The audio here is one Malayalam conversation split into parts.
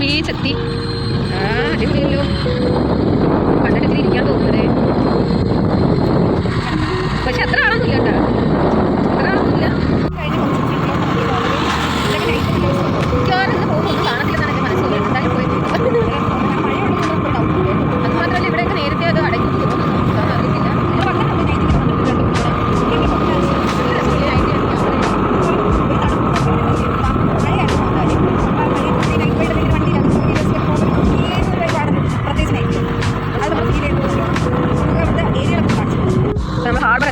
തിരിച്ചെത്തി ആ അടിപൊളിയല്ലോ. കണ്ടിട്ട് ഇരിക്കാൻ തോന്നുന്നതേ.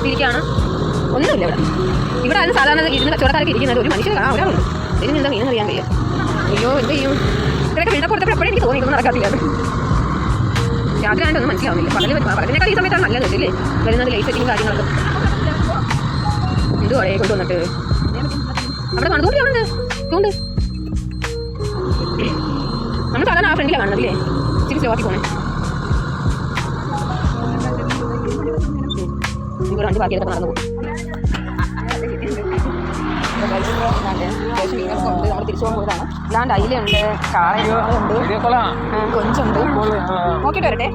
എത്തിയിരിക്കുകയാണ് ഒന്നുമില്ല ഇവിടെ. ഇവിടെ ആരും സാധാരണ ഇരുന്ന് കച്ചവടക്കാരൊക്കെ ഇരിക്കുന്നത്. ഒരു മനുഷ്യർ കാണാൻ ഒരാളുണ്ട്. ഇതിന് എന്താ മീനെന്ന് അറിയാൻ കഴിയും അയ്യോ എന്ത് ചെയ്യും? ഇത്രയൊക്കെ വീട്ടിൽ കൊടുത്തപ്പോൾ എപ്പോഴും എനിക്ക് തോന്നി ഇതൊന്നും നടക്കാത്തില്ല രാത്രി ഒന്നും മനസ്സിലാവുന്നില്ല. പകൽ വരുമ്പോൾ പകലിനേക്കാൾ ഈ സമയത്താണ് നല്ലത് ഇല്ലേ? വരുന്നത് ലൈറ്റ് സെറ്റിങ് കാര്യങ്ങളൊക്കെ. എന്തുവാ കൊണ്ടുവന്നിട്ട്? അവിടെ മണതൂട്ടിയാണത് കൊണ്ട് നമ്മൾ സാധാരണ ആ ഫ്രണ്ടിലാണ് കാണുന്നത് അല്ലേ ഇച്ചിരി സ്ലോ ആക്കി പോണേ. ഇവിടെ വണ്ടി ബാക്കി എടുത്ത് നടന്നു പോകും നമ്മൾ തിരിച്ചു പോകുന്നതാണ് ഇല്ലാണ്ട് അയിലുണ്ട് കാളയുണ്ട് കൊഞ്ചുണ്ട് നോക്കിയിട്ട് വരട്ടെ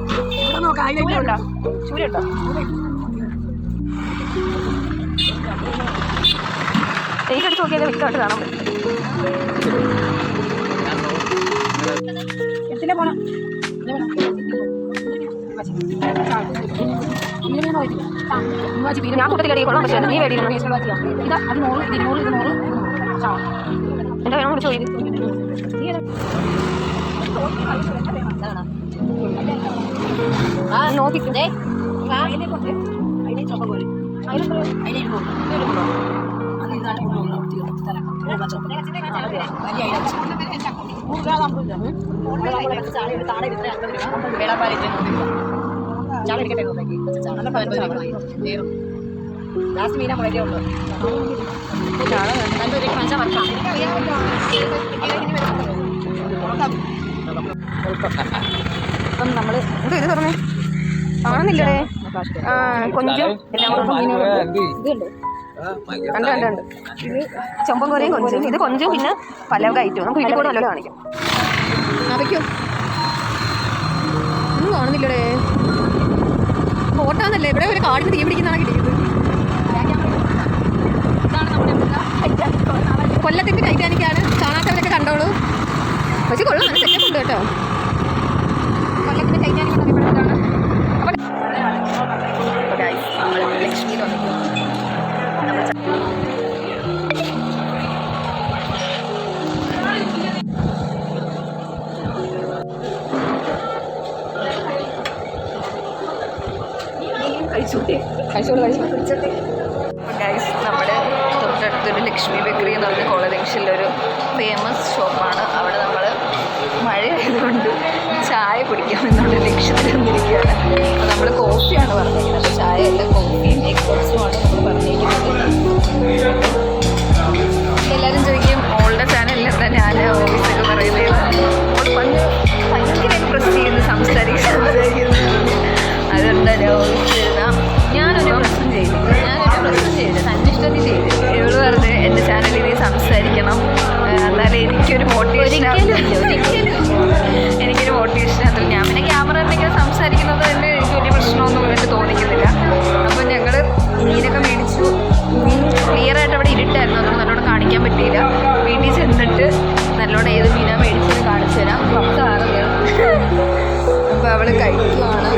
ചൂരുണ്ടോ ചൂരുണ്ടോ ടേക്ക് അടിച്ച് നോക്കിയാൽ വ്യക്തമായിട്ട് കാണാൻ പറ്റും എത്തിലെ പോണം ഞാൻ കൂട്ടത്തിലടി കൊള്ളാം പക്ഷേ നീ വേടിക്കണം ഇതാ അത് നൂറ് ഇത് ഇരുന്നൂറ് ഇത് നൂറ് എന്താ വേണം വിളിച്ചോ ഇത് ആ. നോക്കിക്കേ അതിനെ കൊണ്ട് അതിനെ ചൊപ്പ പോലെ അതിനെ അതിനെ ഇരുന്നൂറ് അത് ഇതാണ് ലാസ്റ്റ് മീന മുളകേ ഉള്ളൂ. നല്ലൊരു പഞ്ച വക്കാം അപ്പം നമ്മൾ ഇത് ഇത് തുറന്നേ കാണുന്നില്ലേ ആ കൊഞ്ചും എല്ലാം കൂടെ ഇതുണ്ട്. കണ്ട് കണ്ട് കണ്ട്. ഇത് കോരയും കൊഞ്ചും. ഇത് കൊഞ്ചും പിന്നെ പല ഐറ്റവും. നമുക്ക് വീട്ടിൽ കൂടെ നല്ലത് കാണിക്കാം. അവയ്ക്കോ ഒന്നും കാണുന്നില്ലടേ. ഫോട്ടാന്നല്ലേ ഇവിടെ ഒരു കാടിന് തീ പിടിക്കുന്നതാണ് കിട്ടിയത്. കൊല്ലത്തിന്റെ ടൈറ്റാനിക്കാണ്. കാണാത്തവരൊക്കെ കണ്ടോളൂ. പക്ഷെ കൊള്ളാം. സെറ്റപ്പ് കേട്ടോ. കൊല്ലത്തിന്റെ ടൈറ്റാനിക് കഴിച്ചോട്ടെ. കഴിച്ചോളൂ കഴിച്ചോട്ടെ ഗൈസ് നമ്മുടെ തൊട്ടടുത്തൊരു ലക്ഷ്മി ബേക്കറി എന്ന് പറഞ്ഞ കോള ജംഗ്ഷനിലൊരു ഫേമസ് ഷോപ്പാണ് അവിടെ നമ്മൾ മഴ ആയതുകൊണ്ട് ചായ കുടിക്കാമെന്നുള്ള ലക്ഷ്യത്തിൽ വന്നിരിക്കുകയാണ് അപ്പോൾ നമ്മൾ കോഫിയാണ് പറഞ്ഞിരിക്കുന്നത്. ചായ അല്ല കോഫിയും എഗ് പഫ്സുമാണ് എന്നാലേ എനിക്കൊരു മോട്ടിവേഷൻ എനിക്കൊരു മോട്ടിവേഷൻ അതിൽ ഞാൻ പിന്നെ ക്യാമറ എന്തെങ്കിലും സംസാരിക്കുന്നത് തന്നെ എനിക്ക് വലിയ പ്രശ്നമൊന്നും എനിക്ക് തോന്നിക്കുന്നില്ല. അപ്പോൾ ഞങ്ങൾ മീനൊക്കെ മേടിച്ചു. ക്ലിയർ ആയിട്ട് അവിടെ ഇരുട്ടായിരുന്നു. അതുകൊണ്ട് നല്ലോണം കാണിക്കാൻ പറ്റിയില്ല. വീട്ടിൽ ചെന്നിട്ട് നല്ലോണം ഏത് മീനാ മേടിച്ചത് കാണിച്ചു തരാം. പത്ത് ആറ് അപ്പോൾ അവൾ കഴിക്കുവാണ്.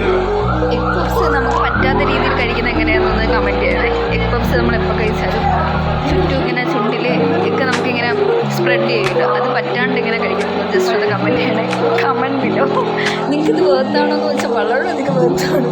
എഗ് പപ്സ് നമുക്ക് പറ്റാത്ത രീതിയിൽ കഴിക്കുന്ന എങ്ങനെയാണെന്ന് കമന്റ് ചെയ്യണേ. എഗ് പപ്സ് നമ്മൾ എപ്പോൾ കഴിച്ചാലും ചുറ്റും ഇങ്ങനെ സ്പ്രെഡ് ചെയ്യുക അത് പറ്റാണ്ട് ഇങ്ങനെ കഴിക്കുന്നത് ജസ്റ്റ് ഒന്ന് കമന്റ് ചെയ്യണേ. കമന്റിലോ നിങ്ങൾക്ക് ഇത് വേർത്താണോ എന്ന് വെച്ചാൽ വളരെയധികം വേർത്താണ്